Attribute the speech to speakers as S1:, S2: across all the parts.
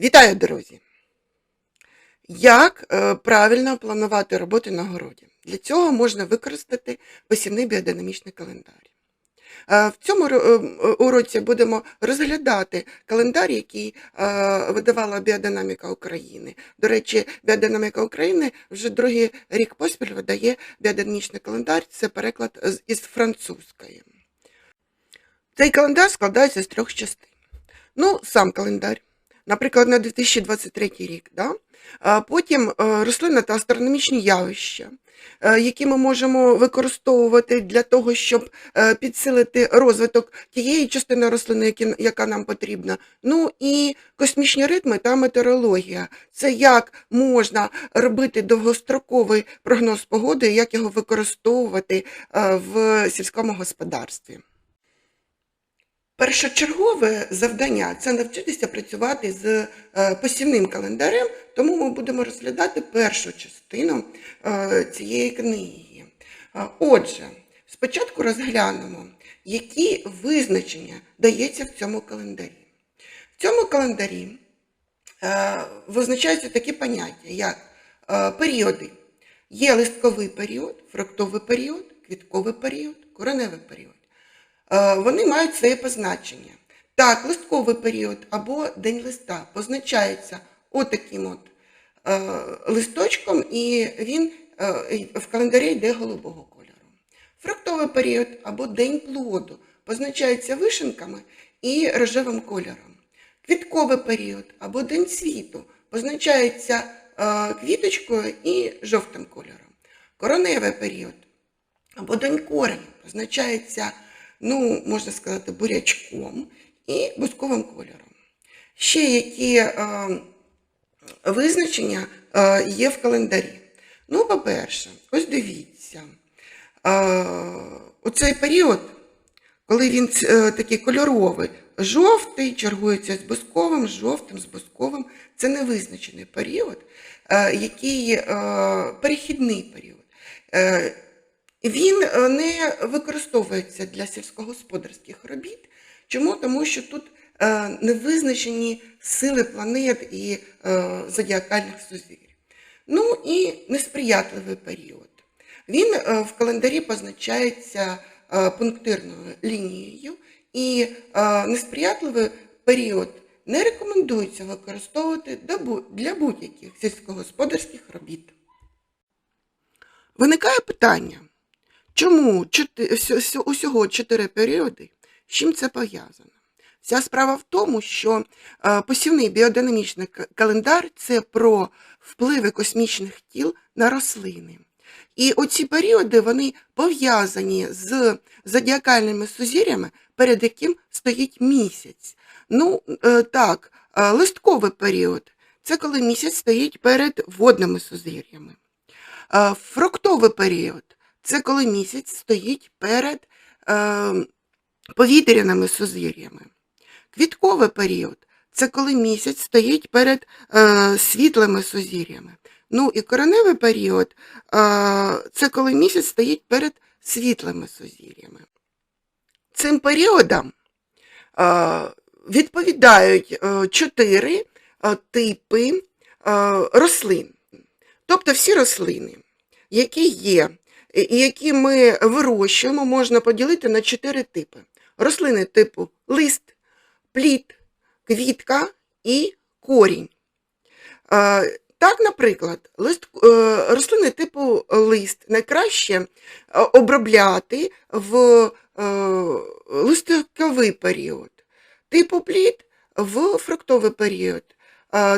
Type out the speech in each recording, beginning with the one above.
S1: Вітаю, друзі! Як е, правильно планувати роботу на городі? Для цього можна використати посівний біодинамічний календар. Е, В цьому е, уроці будемо розглядати календар, який видавала Біодинаміка України. До речі, Біодинаміка України вже другий рік поспіль видає біодинамічний календар, це переклад із французької. Цей календар складається з трьох частин. Ну, сам календар, наприклад, на 2023 рік. Да? Потім е, рослинна та астрономічні явища, е, які ми можемо використовувати для того, щоб е, підсилити розвиток тієї частини рослини, яка нам потрібна. Ну і космічні ритми та метеорологія. Це як можна робити довгостроковий прогноз погоди, як його використовувати в сільському господарстві. Першочергове завдання це навчитися працювати з е, посівним календарем, тому ми будемо розглядати першу частину е, цієї книги. Е, Отже, спочатку розглянемо, які визначення дається в цьому календарі. В цьому календарі визначаються такі поняття, як періоди. Є листковий період, фруктовий період, квітковий період, кореневий період. Е, Вони мають своє позначення. Так, листковий період або день листа позначається отаким от е, листочком, і він е, в календарі йде голубого кольору. Фруктовий період або день плоду позначається вишенками і рожевим кольором. Квітковий період або день світу позначається квіточкою і жовтим кольором. Короневий період або день кореня позначається, ну, можна сказати, бурячком і бусковим кольором. Ще які е, визначення е, є в календарі. Ну, по-перше, ось дивіться, е, оцей період, коли він е, такий кольоровий, жовтий, чергується з бусковим, з жовтим, з бусковим, це невизначений період, е, який е, перехідний період. Е, він е, не використовується для сільськогосподарських робіт. Чому? Тому що тут е, не визначені сили планет і е, зодіакальних сузір'їв. Ну і несприятливий період. Він в календарі позначається пунктирною лінією, і несприятливий період не рекомендується використовувати для будь-яких сільськогосподарських робіт. Виникає питання, чому усього чотири періоди, з чим це пов'язано? Вся справа в тому, що е, посівний біодинамічний календар це про впливи космічних тіл на рослини. І оці періоди вони пов'язані з зодіакальними сузір'ями, перед яким стоїть місяць. Ну, е, так, е, листковий період це коли місяць стоїть перед водними сузір'ями. Фруктовий період це коли місяць стоїть перед е, повітряними сузір'ями. Квітковий період це коли місяць стоїть перед е, світлими сузір'ями. Ну і кореневий період е, це коли місяць стоїть перед світлими сузір'ями. Цим періодам е, відповідають е, чотири е, типи е, рослин. Тобто всі рослини, які є, які ми вирощуємо, можна поділити на чотири типи. Рослини типу лист, плід, квітка і корінь. Е, Так, наприклад, лист, е, рослини типу лист найкраще е, обробляти в е, період, типу плід в фруктовий період, е,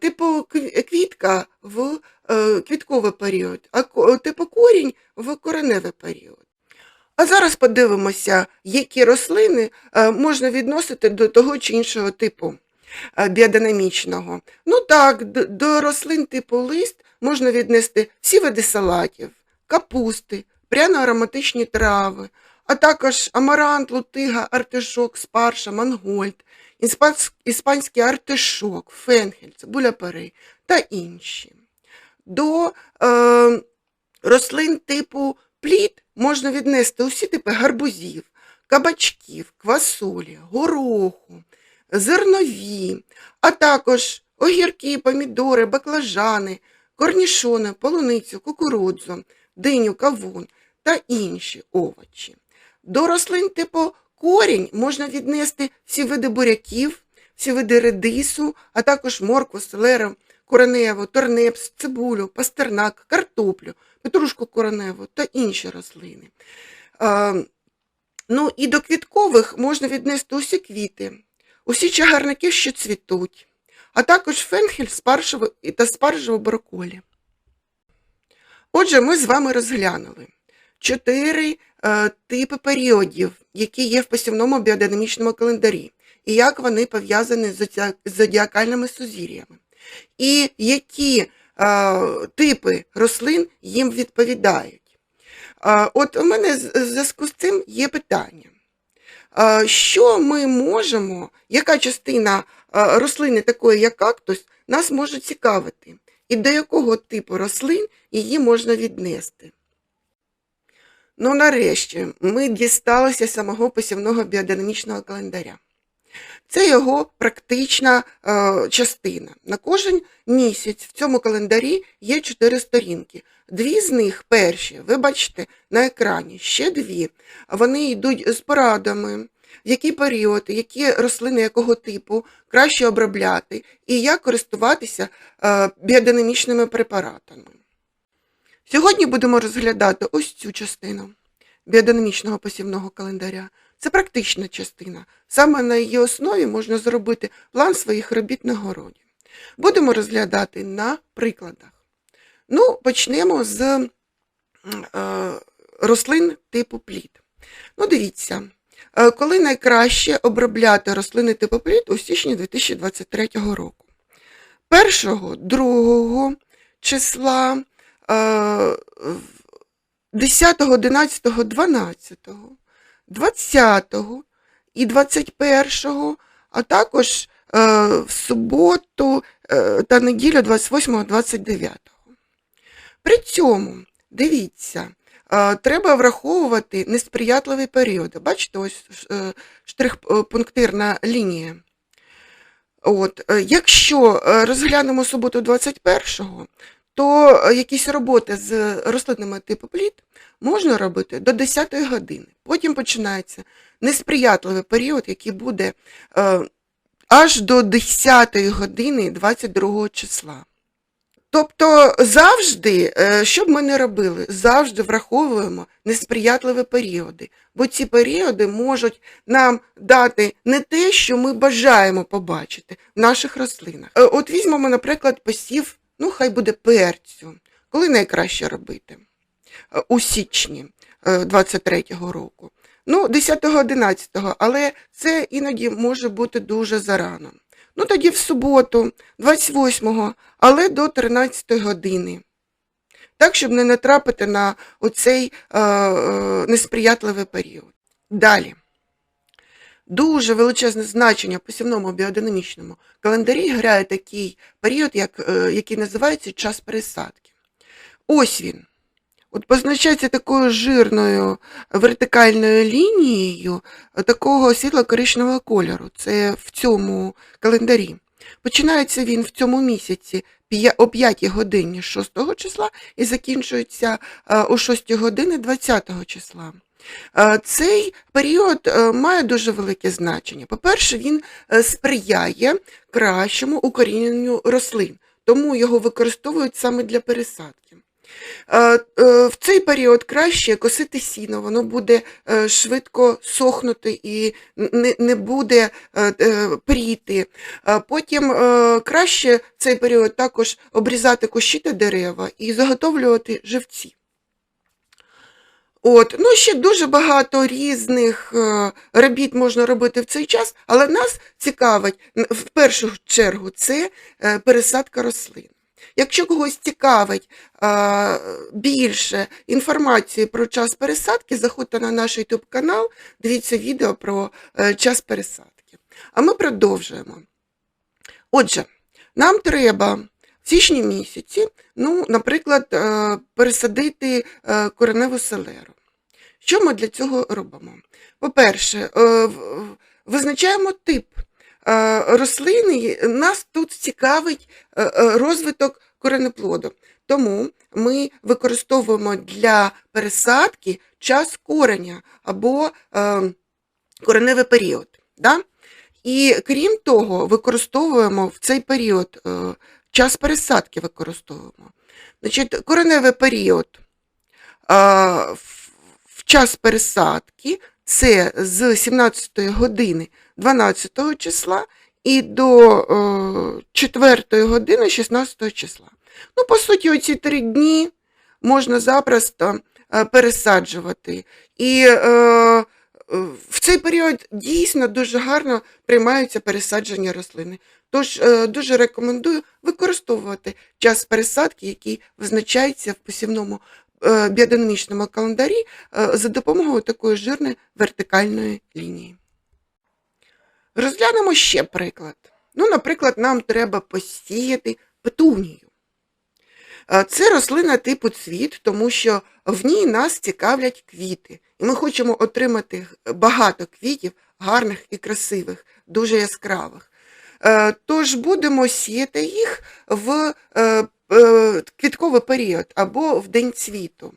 S1: типу квітка в е, квітковий період, а типу корінь в кореневий період. А зараз подивимося, які рослини е, можна відносити до того чи іншого типу е, біодинамічного. Ну так, до рослин типу лист можна віднести всі види салатів, капусти, пряно-ароматичні трави, а також амарант, лутига, артишок, спарша, мангольд, іспанський артишок, фенхель, цибуля перей та інші. До е, рослин типу плід можна віднести усі типи гарбузів, кабачків, квасолі, гороху, зернові, а також огірки, помідори, баклажани, корнішони, полуницю, кукурудзу, диню, кавун та інші овочі. До рослин типу корінь можна віднести всі види буряків, всі види редису, а також моркву, селеру, кореневу, торнепс, цибулю, пастернак, картоплю, петрушку кореневу та інші рослини. Ну і до квіткових можна віднести усі квіти, усі чагарники, що цвітуть, а також фенхель та спаржево брокколі. Отже, ми з вами розглянули чотири типи періодів, які є в посівному біодинамічному календарі, і як вони пов'язані з зодіакальними сузір'ями, і які е, типи рослин їм відповідають. Е, От у мене в зв'язку з цим є питання. Е, Що ми можемо, яка частина е, рослини, такої як кактус, нас може цікавити, і до якого типу рослин її можна віднести? Ну, нарешті, ми дісталися самого посівного біодинамічного календаря. Це його практична е, частина. На кожен місяць в цьому календарі є чотири сторінки. Дві з них перші, ви бачите на екрані, ще дві. Вони йдуть з порадами, в який період, які рослини якого типу краще обробляти і як користуватися е, біодинамічними препаратами. Сьогодні будемо розглядати ось цю частину біодинамічного посівного календаря. Це практична частина. Саме на її основі можна зробити план своїх робіт на городі. Будемо розглядати на прикладах. Ну, почнемо з е, рослин типу плід. Ну, дивіться, е, коли найкраще обробляти рослини типу плід у січні 2023 року. 1, 2 числа, 10, 11, 12, 20 і 21, а також е, в суботу е, та неділю 28, 29. При цьому, дивіться, е, треба враховувати несприятливі періоди. Бачите, ось штрих-пунктирна лінія. От, якщо розглянемо суботу 21-го, то е, якісь роботи з рослинами типу плід можна робити до 10 години. Потім починається несприятливий період, який буде е, аж до 10 години 22 числа. Тобто завжди, е, що б ми не робили, завжди враховуємо несприятливі періоди, бо ці періоди можуть нам дати не те, що ми бажаємо побачити в наших рослинах. От візьмемо, наприклад, посів, ну хай буде перцю. Коли найкраще робити? Е, У січні 23-го року. Ну, 10-11, але це іноді може бути дуже зарано. Ну, тоді в суботу, 28-го, але до 13 години. Так, щоб не натрапити на оцей е, е, несприятливий період. Далі. Дуже величезне значення в посівному біодинамічному календарі грає такий період, як, е, який називається час пересадки. Ось він. От позначається такою жирною вертикальною лінією е, такого світло-коричневого кольору. Це в цьому календарі. Починається він в цьому місяці о 5 годині 6 числа і закінчується е, о 6 години 20 числа. Е, Цей період е, має дуже велике значення. По-перше, він е, сприяє кращому укоріненню рослин, тому його використовують саме для пересадки. В цей період краще косити сіно, воно буде швидко сохнути і не, буде пріти. Потім краще в цей період також обрізати кущі та дерева і заготовлювати живці. От, ну ще дуже багато різних е, робіт можна робити в цей час, але нас цікавить в першу чергу це е, пересадка рослин. Якщо когось цікавить е, більше інформації про час пересадки, заходьте на наш YouTube канал, дивіться відео про час пересадки. А ми продовжуємо. Отже, нам треба січні місяці, ну, наприклад, е, пересадити е, кореневу селеру. Що ми для цього робимо? По-перше, е, визначаємо тип рослини нас тут цікавить розвиток коренеплоду. Тому ми використовуємо для пересадки час кореня або кореневий період. Да? І крім того, використовуємо в цей період час пересадки використовуємо. Значить, кореневий період е, в, в час пересадки це з 17 години 12 числа і до е, 4 години 16 числа. Ну, по суті, оці три дні можна запросто е, пересаджувати. І е, в цей період дійсно дуже гарно приймаються пересадження рослини. Тож е, дуже рекомендую використовувати час пересадки, який визначається в посівному е, біодинамічному календарі е, за допомогою такої жирної вертикальної лінії. Розглянемо ще приклад. Ну, наприклад, нам треба посіяти петунію. Е, Це рослина типу цвіт, тому що в ній нас цікавлять квіти. І ми хочемо отримати багато квітів, гарних і красивих, дуже яскравих. Е, Тож будемо сіяти їх в е, квітковий період або в день цвіту.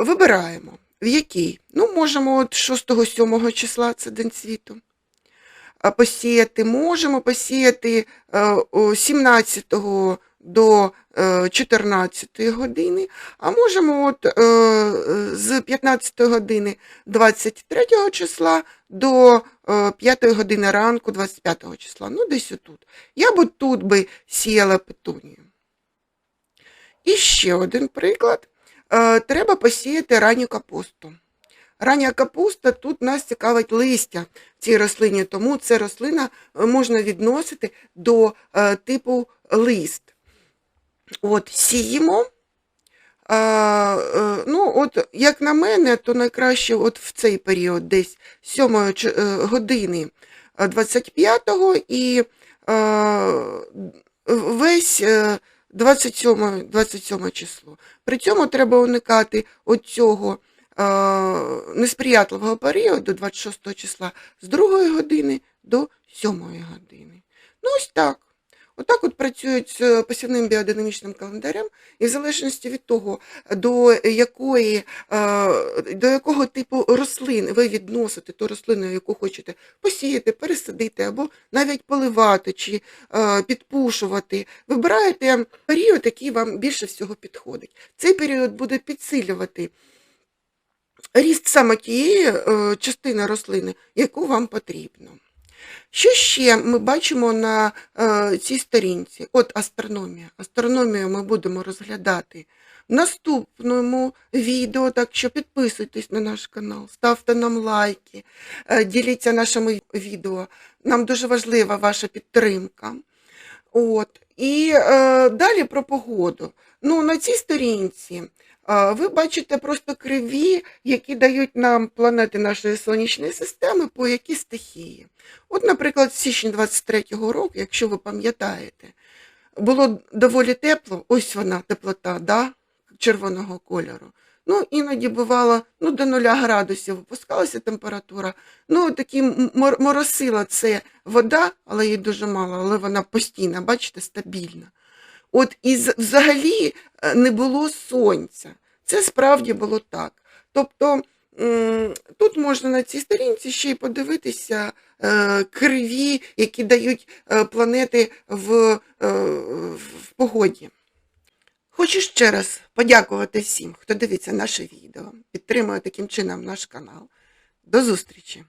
S1: Вибираємо, в який. Ну, можемо от 6-7 числа це день цвіту. Посіяти можемо посіяти е, о 17 до е, 14 години, а можемо от, е, з 15 години 23 числа до е, 5 години ранку 25 числа. Ну, десь отут. Я б тут би сіяла петунію. І ще один приклад. Е, Треба посіяти ранню капусту. Рання капуста тут нас цікавить листя цій рослині, тому ця рослина е, можна відносити до е, типу лист. От, сіємо. А, е, ну, от, як на мене, то найкраще от в цей період, десь 7 е, години е, 25-го і е, весь е, 27, 27 число. При цьому треба уникати оцього е, несприятливого періоду 26 числа з 2 години до 7 години. Ну, ось так. Отак от працюють з посівним біодинамічним календарем, і в залежності від того, до, якої, е, до якого типу рослин ви відносите ту рослину, яку хочете посіяти, пересадити або навіть поливати чи е, підпушувати, вибираєте період, який вам більше всього підходить. Цей період буде підсилювати ріст саме тієї е, частини рослини, яку вам потрібно. Що ще ми бачимо на е, цій сторінці? От астрономія. Астрономію ми будемо розглядати в наступному відео, так що підписуйтесь на наш канал, ставте нам лайки, е, діліться нашими відео. Нам дуже важлива ваша підтримка. От. І е, далі про погоду. Ну, на цій сторінці ви бачите просто криві, які дають нам планети нашої сонячної системи по які стихії. От, наприклад, січень 23-го року, якщо ви пам'ятаєте, було доволі тепло, ось вона теплота, да, червоного кольору. Ну, іноді бувало ну, до 0 градусів опускалася температура. Ну, такі моросила це вода, але її дуже мало, але вона постійна, бачите, стабільна. От і взагалі е, не було сонця. Це справді було так. Тобто тут можна на цій сторінці ще й подивитися е, криві, які дають е, планети в, в погоді. Хочу ще раз подякувати всім, хто дивиться наше відео, підтримує таким чином наш канал. До зустрічі!